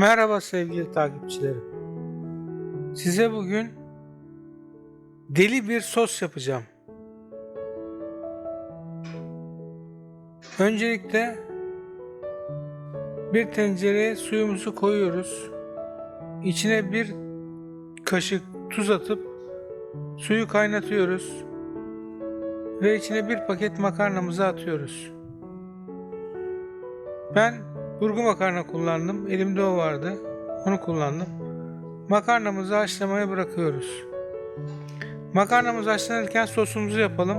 Merhaba sevgili takipçilerim. Size bugün deli bir sos yapacağım. Öncelikle bir tencereye suyumuzu koyuyoruz. İçine bir kaşık tuz atıp suyu kaynatıyoruz. Ve içine bir paket makarnamızı atıyoruz. Ben burgu makarna kullandım. Elimde o vardı. Onu kullandım. Makarnamızı haşlamaya bırakıyoruz. Makarnamız haşlanırken sosumuzu yapalım.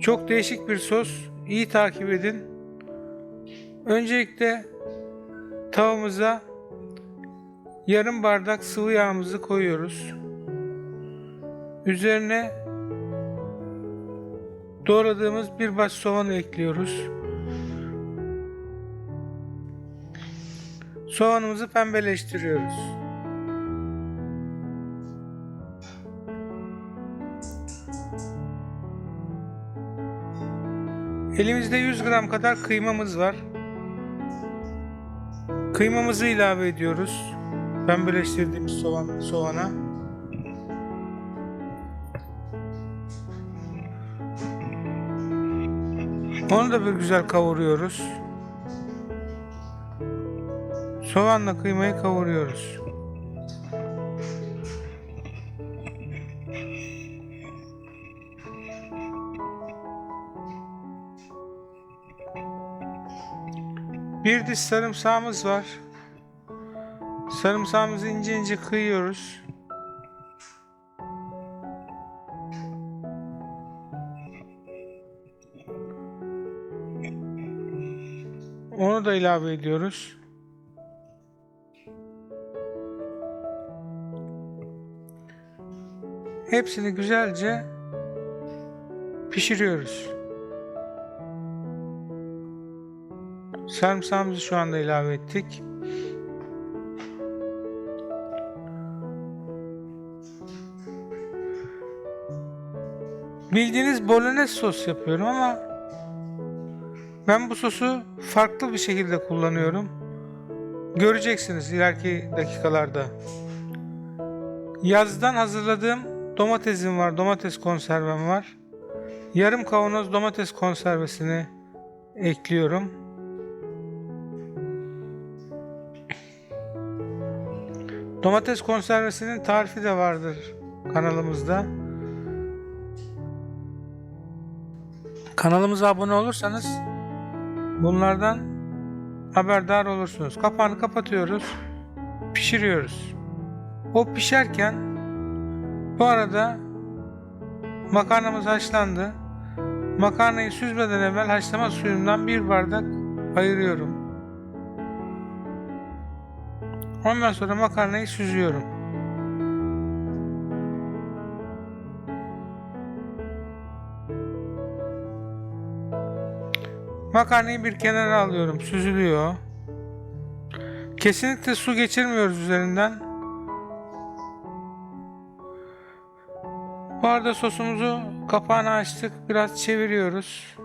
Çok değişik bir sos. İyi takip edin. Öncelikle tavamıza yarım bardak sıvı yağımızı koyuyoruz. Üzerine doğradığımız bir baş soğanı ekliyoruz. Soğanımızı pembeleştiriyoruz. Elimizde 100 gram kadar kıymamız var. Kıymamızı ilave ediyoruz. Pembeleştirdiğimiz soğan, soğana. Onu da bir güzel kavuruyoruz. Soğanla kıymayı kavuruyoruz. Bir diş sarımsağımız var. Sarımsağımızı ince ince kıyıyoruz. Onu da ilave ediyoruz. Hepsini güzelce pişiriyoruz. Sarımsağımızı şu anda ilave ettik. Bildiğiniz bolognese sos yapıyorum ama ben bu sosu farklı bir şekilde kullanıyorum. Göreceksiniz ileriki dakikalarda. Yazdan hazırladığım domatesim var, domates konservem var. Yarım kavanoz domates konservesini ekliyorum. Domates konservesinin tarifi de vardır kanalımızda. Kanalımıza abone olursanız bunlardan haberdar olursunuz. Kapağını kapatıyoruz, pişiriyoruz. O pişerken bu arada makarnamız haşlandı. Makarnayı süzmeden evvel haşlama suyundan bir bardak ayırıyorum. Ondan sonra makarnayı süzüyorum. Makarnayı bir kenara alıyorum. Süzülüyor. Kesinlikle su geçirmiyoruz üzerinden. Arada sosumuzu kapağını açtık. Biraz çeviriyoruz.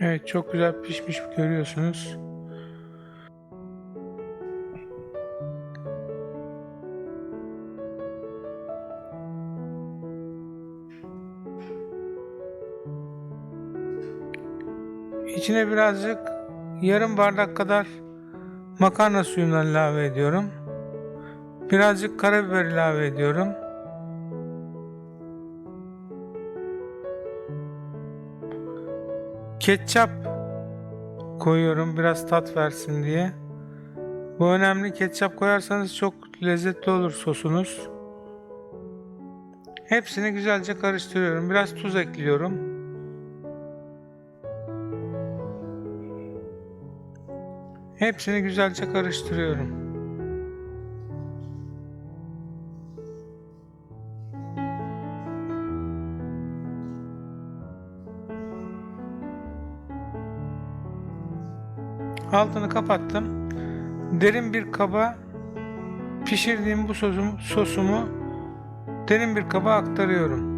Evet çok güzel pişmiş görüyorsunuz. İçine birazcık yarım bardak kadar makarna suyundan ilave ediyorum. Birazcık karabiber ilave ediyorum. Ketçap koyuyorum biraz tat versin diye. Bu önemli. Ketçap koyarsanız çok lezzetli olur sosunuz. Hepsini güzelce karıştırıyorum. Biraz tuz ekliyorum. Hepsini güzelce karıştırıyorum. Altını kapattım. derin bir kaba pişirdiğim bu sosumu, sosumu derin bir kaba aktarıyorum.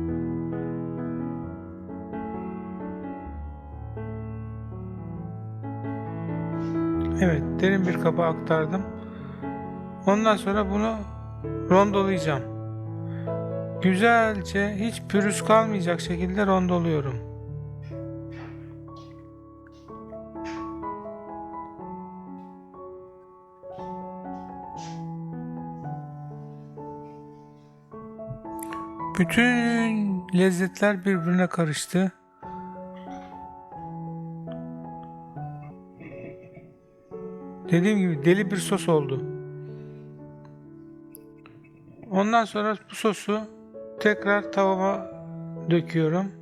Evet, derin bir kaba aktardım. Ondan sonra bunu rondolayacağım. Güzelce hiç pürüz kalmayacak şekilde rondoluyorum. Bütün lezzetler birbirine karıştı. Dediğim gibi deli bir sos oldu. Ondan sonra bu sosu tekrar tavama döküyorum.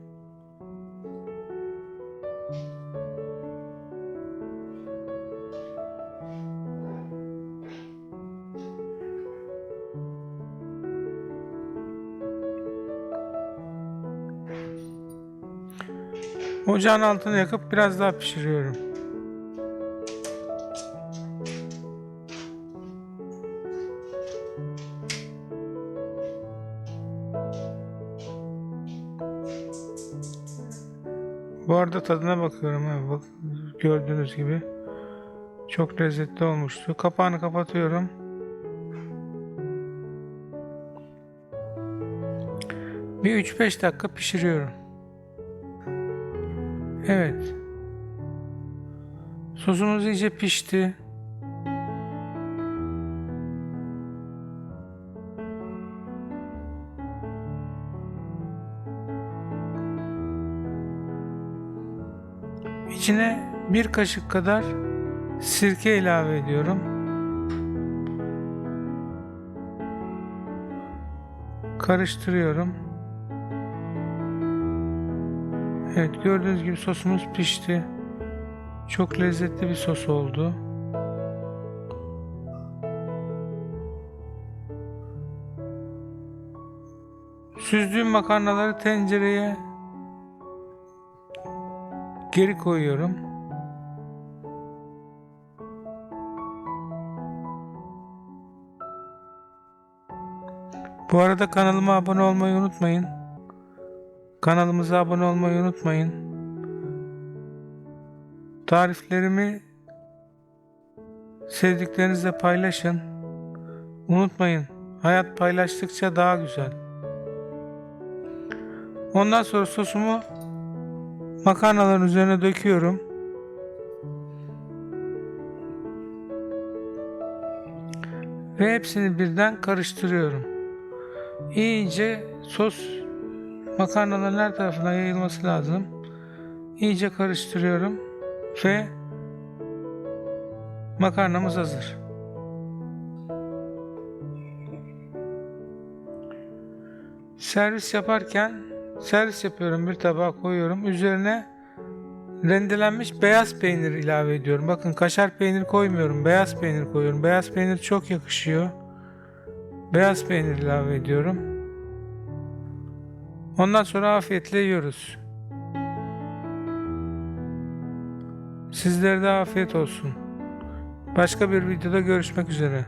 Ocağın altını yakıp biraz daha pişiriyorum. Bu arada tadına bakıyorum. Bak, gördüğünüz gibi çok lezzetli olmuştu. Kapağını kapatıyorum. Bir 3-5 dakika pişiriyorum. Evet. Sosumuz iyice pişti. İçine bir kaşık kadar sirke ilave ediyorum. Karıştırıyorum. Evet gördüğünüz gibi sosumuz pişti. Çok lezzetli bir sos oldu. Süzdüğüm makarnaları tencereye geri koyuyorum. Bu arada kanalıma abone olmayı unutmayın. Kanalımıza abone olmayı unutmayın. Tariflerimi sevdiklerinizle paylaşın. Unutmayın. Hayat paylaştıkça daha güzel. Ondan sonra sosumu makarnaların üzerine döküyorum. Ve hepsini birden karıştırıyorum. İyice sos makarnaların her tarafına yayılması lazım. İyice karıştırıyorum ve makarnamız hazır. Servis yaparken servis yapıyorum bir tabağa koyuyorum. Üzerine rendelenmiş beyaz peynir ilave ediyorum. Bakın kaşar peynir koymuyorum. Beyaz peynir koyuyorum. Beyaz peynir çok yakışıyor. Beyaz peynir ilave ediyorum. Ondan sonra afiyetle yiyoruz. Sizlere de afiyet olsun. Başka bir videoda görüşmek üzere.